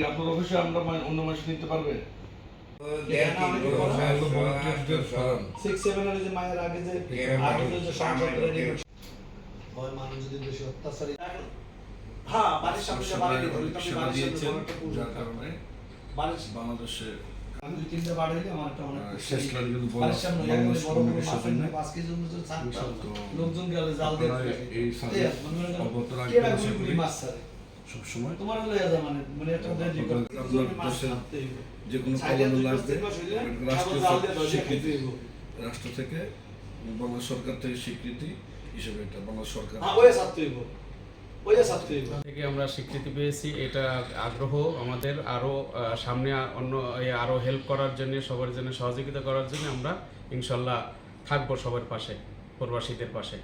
আপনার অফিসে আমরা মানে অন্য মানুষ নিতে পারবে? বাংলাদেশে লোকজন গেলে জাল দিয়ে মনে তোমার মানে মানে একটা। যে কোনো লাগবে রাষ্ট্র স্বীকৃতি। রাষ্ট্র থেকে বাংলাদেশ সরকার থেকে স্বীকৃতি হিসেবে এটা বাংলাদেশ সরকার হ্যাঁ ওই থেকে আমরা স্বীকৃতি পেয়েছি এটা আগ্রহ আমাদের আরও সামনে অন্য এ, আরও হেল্প করার জন্য সবার জন্য সহযোগিতা করার জন্য আমরা ইনশাল্লাহ থাকব সবার পাশে প্রবাসীদের পাশে।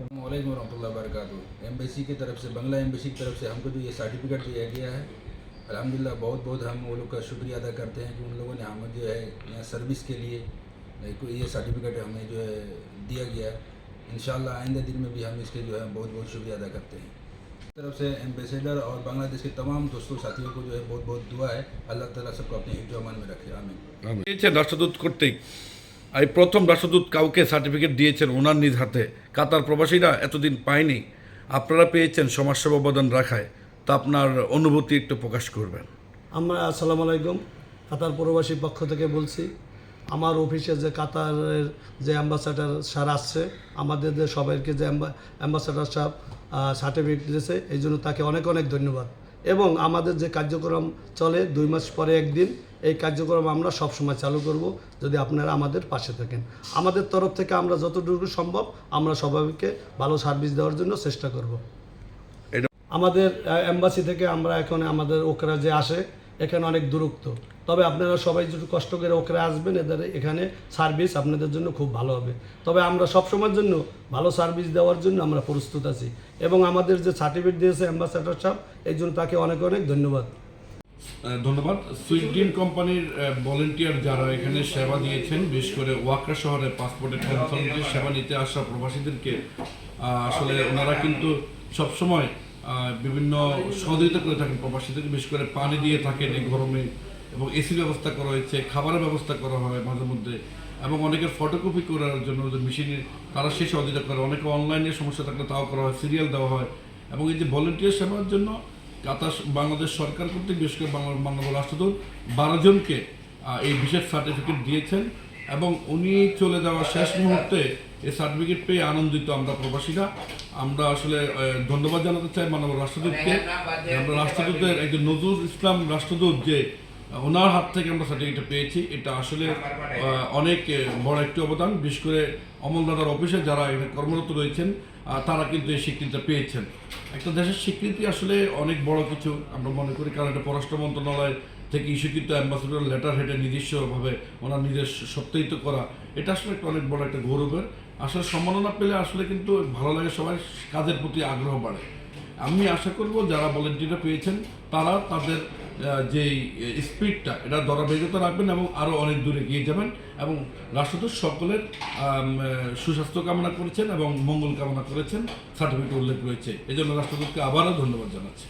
वालेकुम वरहमतुल्लाहि वबरकातुहू एम्बेसी की तरफ से बंगला एम्बेसी की तरफ से हमको जो ये सर्टिफिकेट दिया गया है अल्हम्दुलिल्लाह बहुत बहुत हम वो लोग का शुक्रिया अदा करते हैं कि उन लोगों ने हमें जो है यहाँ सर्विस के लिए एक ये सर्टिफिकेट हमें जो है दिया गया है इंशाल्लाह आइंदा दिन में भी हम इसके जो है बहुत बहुत शुक्रिया अदा करते हैं तरफ से एम्बेसडर और बांग्लादेश के तमाम दोस्तों साथियों को जो है बहुत बहुत दुआ है अल्लाह ताला सबको अपने हिफ्ज़ व अमान में रखे आमीन দিয়েছেন রাষ্ট্রদূত কর্তৃক এই প্রথম রাষ্ট্রদূত কাউকে সার্টিফিকেট দিয়েছেন ওনার নিজ হাতে। কাতার প্রবাসীরা এতদিন পায়নি। আপনারা পেয়েছেন সমাজসেবা অবদান রাখায়। তা আপনার অনুভূতি একটু প্রকাশ করবেন। আমরা আসসালামু আলাইকুম। কাতার প্রবাসী পক্ষ থেকে বলছি, আমার অফিসে যে কাতারের যে অ্যাম্বাসাডার স্যার আসছে, আমাদের যে সবাইকে যে অ্যাম্বাসাডার সাহেব সার্টিফিকেট দিয়েছে, এই জন্য তাকে অনেক অনেক ধন্যবাদ। এবং আমাদের যে কার্যক্রম চলে দুই মাস পরে একদিন এই কার্যক্রম আমরা সব সময় চালু করব যদি আপনারা আমাদের পাশে থাকেন। আমাদের তরফ থেকে আমরা যতটুকু সম্ভব আমরা সবাইকে ভালো সার্ভিস দেওয়ার জন্য চেষ্টা করব। আমাদের এম্বাসি থেকে আমরা এখন আমাদের ওকরা যে আসে। এখানে অনেক দূরত্ব। তবে আপনারা সবাই যদি কষ্ট করে ওকরা আসবেন, এদের এখানে সার্ভিস আপনাদের জন্য খুব ভালো হবে। তবে আমরা সব সময়ের জন্য ভালো সার্ভিস দেওয়ার জন্য আমরা প্রস্তুত আছি এবং আমাদের যে সার্টিফিকেট দিয়েছে অ্যাম্বাসাডার সাহেব, এই জন্য তাকে অনেক অনেক ধন্যবাদ। ধন্যবাদ। সুইডিন কোম্পানির ভলেন্টিয়ার যারা এখানে সেবা দিয়েছেন, বিশেষ করে ওয়াকা শহরে পাসপোর্টের সেবা নিতে আসা প্রবাসীদেরকে আসলে ওনারা কিন্তু সবসময় বিভিন্ন সহযোগিতা করে থাকেন, প্রবাসীদেরকে বিশেষ করে পানি দিয়ে থাকেন এই গরমে, এবং এসি ব্যবস্থা করা হয়েছে, খাবারের ব্যবস্থা করা হয় মাঝে মধ্যে, এবং অনেকের ফটোকপি করার জন্য যে মেশিনে তারা সেই সহযোগিতা করে, অনেকে অনলাইনে সমস্যা থাকলে তাও করা হয় সিরিয়াল দেওয়া হয়, এবং এই যে ভলেন্টিয়ার সেবার জন্য কাতার বাংলাদেশ সরকার কর্তৃক, বিশেষ করে বাংলা বাংলা রাষ্ট্রদূত বারো জনকে এই বিশেষ সার্টিফিকেট দিয়েছেন, এবং উনি চলে যাওয়া শেষ মুহূর্তে এই সার্টিফিকেট পেয়ে আনন্দিত আমরা প্রবাসীরা। আমরা আসলে ধন্যবাদ জানাতে চাই মানব রাষ্ট্রদূতকে। আমরা রাষ্ট্রদূতের একজন নজরুল ইসলাম রাষ্ট্রদূত যে ওনার হাত থেকে আমরা সার্টিফিকেট পেয়েছি এটা আসলে অনেক বড় একটি অবদান। বিশেষ করে অমল দাদার অফিসে যারা এখানে কর্মরত রয়েছেন তারা কিন্তু এই স্বীকৃতিটা পেয়েছেন। একটা দেশের স্বীকৃতি আসলে অনেক বড় কিছু আমরা মনে করি কারণ এটা পররাষ্ট্র মন্ত্রণালয় থেকে ইস্যুকৃত অ্যাম্বাসেডর লেটার হেডে নিজস্বভাবে ওনার নিজের সত্যায়িত করা এটা আসলে একটা অনেক বড় একটা গৌরবের। আসলে সম্মাননা পেলে আসলে কিন্তু ভালো লাগে, সবাই কাজের প্রতি আগ্রহ বাড়ে। আমি আশা করব যারা ভলেন্টিয়ার পেয়েছেন, তারা তাদের যেই স্পিডটা এটা ধরাবেগতা রাখবেন এবং আরও অনেক দূরে গিয়ে যাবেন এবং রাষ্ট্রদূত সকলের সুস্বাস্থ্য কামনা করেছেন এবং মঙ্গল কামনা করেছেন সার্টিফিকেট উল্লেখ রয়েছে। এই জন্য রাষ্ট্রদূতকে আবারও ধন্যবাদ জানাচ্ছি।